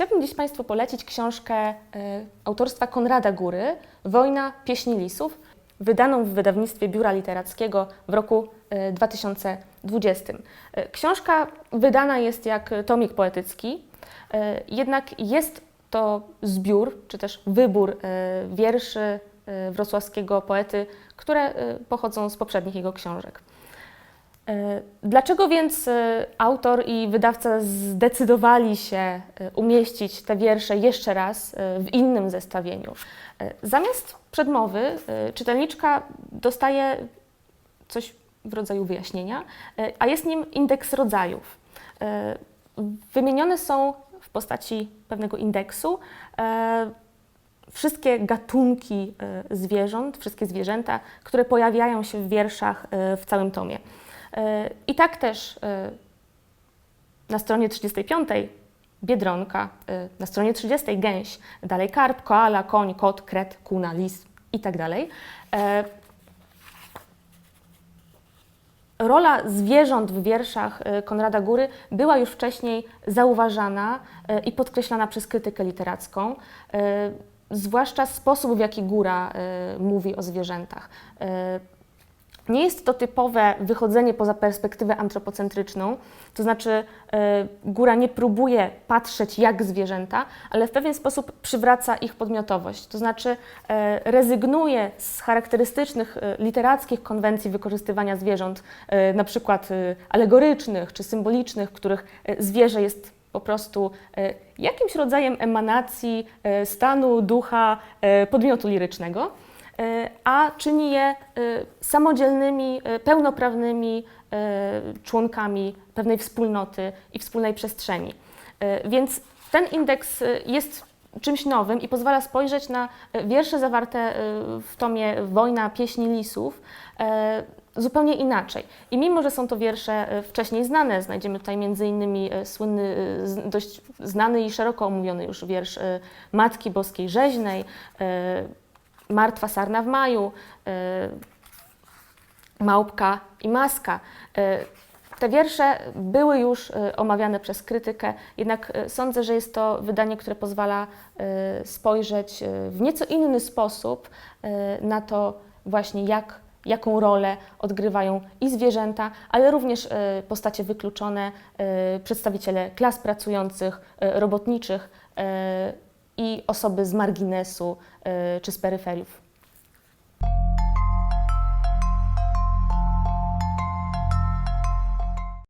Chciałabym dziś Państwu polecić książkę e, autorstwa Konrada Góry Wojna pieśni lisów, wydaną w wydawnictwie Biura Literackiego w roku e, 2020. E, Książka wydana jest jak tomik poetycki, e, jednak jest to zbiór, czy też wybór e, wierszy e, wrocławskiego poety, które e, pochodzą z poprzednich jego książek. E, Dlaczego więc e, autor i wydawca zdecydowali się e, umieścić te wiersze jeszcze raz w innym zestawieniu? Zamiast przedmowy czytelniczka dostaje coś w rodzaju wyjaśnienia, a jest nim indeks rodzajów. Wymienione są w postaci pewnego indeksu wszystkie gatunki zwierząt, wszystkie zwierzęta, które pojawiają się w wierszach w całym tomie. E, I tak też e, na stronie 35 biedronka, e, na stronie 30 gęś, dalej karp, koala, koń, kot, kret, kuna, lis i tak dalej. Rola zwierząt w wierszach Konrada Góry była już wcześniej zauważana i podkreślana przez krytykę literacką, zwłaszcza sposób, w jaki Góra mówi o zwierzętach. Nie jest to typowe wychodzenie poza perspektywę antropocentryczną, to znaczy e, góra nie próbuje patrzeć jak zwierzęta, ale w pewien sposób przywraca ich podmiotowość, to znaczy e, rezygnuje z charakterystycznych e, literackich konwencji wykorzystywania zwierząt, e, na przykład e, alegorycznych czy symbolicznych, których zwierzę jest po prostu e, jakimś rodzajem emanacji e, stanu ducha e, podmiotu lirycznego a czyni je e, samodzielnymi, e, pełnoprawnymi e, członkami pewnej wspólnoty i wspólnej przestrzeni. E, Więc ten indeks e, jest czymś nowym i pozwala spojrzeć na e, wiersze zawarte e, w tomie Wojna pieśni lisów e, zupełnie inaczej. I mimo, że są to wiersze e, wcześniej znane, znajdziemy tutaj e, słynny, e, dość znany i szeroko omówiony już wiersz e, Matki Boskiej Rzeźnej, e, Martwa sarna w maju, e, Małpka i Maska. E, Te wiersze były już e, omawiane przez krytykę, jednak sądzę, że jest to wydanie, które pozwala spojrzeć w nieco inny sposób na to właśnie, jak, jaką rolę odgrywają i zwierzęta, ale również postacie wykluczone, przedstawiciele klas pracujących, robotniczych i osoby z marginesu e, czy z peryferiów.